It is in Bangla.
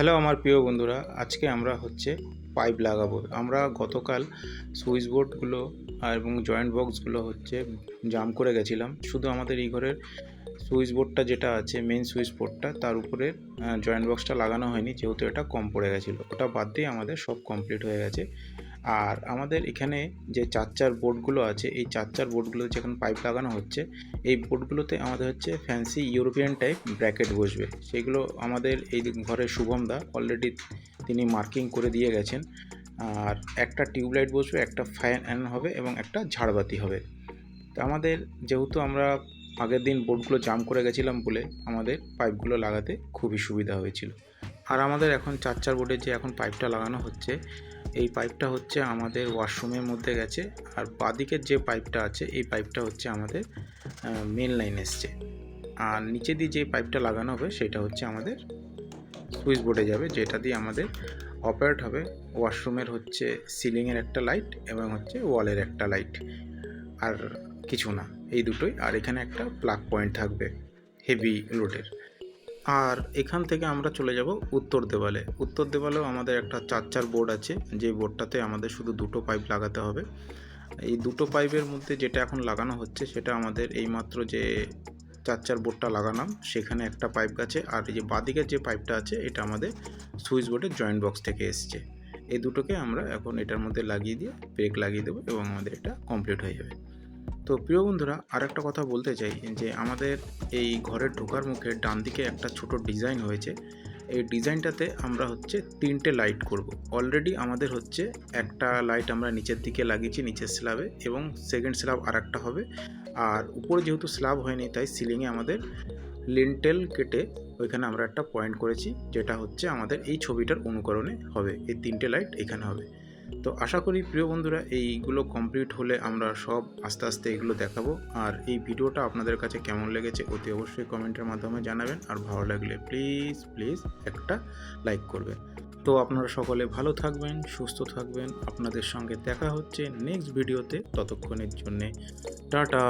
হ্যালো আমার প্রিয় বন্ধুরা, আজকে আমরা হচ্ছে পাইপ লাগাবো। আমরা গতকাল সুইচ বোর্ডগুলো এবং জয়েন্ট বক্সগুলো হচ্ছে জাম করে গেছিলাম। শুধু আমাদের এই ঘরের সুইচ বোর্ডটা যেটা আছে মেন সুইচ বোর্ডটা তার উপরে জয়েন্ট বক্সটা লাগানো হয়নি, যেহেতু এটা কম পড়ে গেছিল। ওটা বাদ দিয়ে আমাদের সব কমপ্লিট হয়ে গেছে। আর আমাদের এখানে যে চার চার বোর্ডগুলো আছে, এই চার চার বোর্ডগুলো যেখানে পাইপ লাগানো হচ্ছে, এই বোর্ডগুলোতে আমাদের হচ্ছে ফ্যান্সি ইউরোপিয়ান টাইপ ব্র্যাকেট বসবে। সেগুলো আমাদের এই ঘরের শুভম দা অলরেডি তিনি মার্কিং করে দিয়ে গেছেন। আর একটা টিউবলাইট বসবে, একটা ফ্যান অ্যান হবে এবং একটা ঝাড়বাতি হবে। তো আমাদের যেহেতু আমরা আগের দিন বোর্ডগুলো জাম করে গেছিলাম বলে আমাদের পাইপগুলো লাগাতে খুবই সুবিধা হয়েছিল। আর আমাদের এখন চার চার বোর্ডে যে এখন পাইপটা লাগানো হচ্ছে এই পাইপটা হচ্ছে আমাদের ওয়াশরুমের মধ্যে গেছে। আর বাদিকের যে পাইপটা আছে, এই পাইপটা হচ্ছে আমাদের মেন লাইন এসছে। আর নিচে দিয়ে যে পাইপটা লাগানো হবে, সেটা হচ্ছে আমাদের সুইচ বোর্ডে যাবে, যেটা দিয়ে আমাদের অপারেট হবে। ওয়াশরুমের হচ্ছে সিলিংয়ের একটা লাইট এবং হচ্ছে ওয়ালের একটা লাইট আর কিছু না, এই দুটোই। আর এখানে একটা প্লাগ পয়েন্ট থাকবে হেভি লোডের আর এখান থেকে আমরা চলে যাব উত্তর দেওয়ালে। উত্তর দেওয়ালেও আমাদের একটা চার চার বোর্ড আছে। যে বোর্ডটাতে আমাদের শুধু দুটো পাইপ লাগাতে হবে। এই দুটো পাইপের মধ্যে যেটা এখন লাগানো হচ্ছে, সেটা আমাদের এইমাত্র যে চার চার বোর্ডটা লাগালাম, সেখানে একটা পাইপ গেছে। আর এই যে বাদিকের যে পাইপটা আছে, এটা আমাদের সুইচ বোর্ডের জয়েন্ট বক্স থেকে এসছে। এই দুটোকে আমরা এখন এটার মধ্যে লাগিয়ে দিয়ে, ব্রেক লাগিয়ে দেবো এবং আমাদের এটা কমপ্লিট হয়ে যাবে। তো প্রিয় বন্ধুরা আর একটা কথা বলতে চাই, যে আমাদের এই ঘরের ঢোকার মুখে ডান দিকে একটা ছোট ডিজাইন হয়েছে। এই ডিজাইনটাতে আমরা হচ্ছে তিনটে লাইট করব। অলরেডি আমাদের হচ্ছে একটা লাইট আমরা নিচের দিকে লাগিয়েছি, নিচের স্ল্যাবে, এবং সেকেন্ড স্ল্যাব আর একটা হবে। আর উপরে যেহেতু স্ল্যাব হয়নি, তাই সিলিংয়ে আমাদের লিন্টেল কেটে ওইখানে আমরা একটা পয়েন্ট করেছি, যেটা হচ্ছে আমাদের এই ছবিটার অনুকরণে হবে। এই তিনটে লাইট এখানে হবে। তো আশা করি প্রিয় বন্ধুরা, এইগুলো কমপ্লিট হলে আমরা সব আস্তে আস্তে এগুলো দেখাবো। আর এই ভিডিওটা আপনাদের কাছে কেমন লেগেছে অতি অবশ্যই কমেন্টের মাধ্যমে জানাবেন। আর ভালো লাগলে প্লিজ প্লিজ একটা লাইক করবেন। তো আপনারা সকলে ভালো থাকবেন, সুস্থ থাকবেন। আপনাদের সঙ্গে দেখা হচ্ছে নেক্সট ভিডিওতে ততক্ষণের জন্যে টাটা।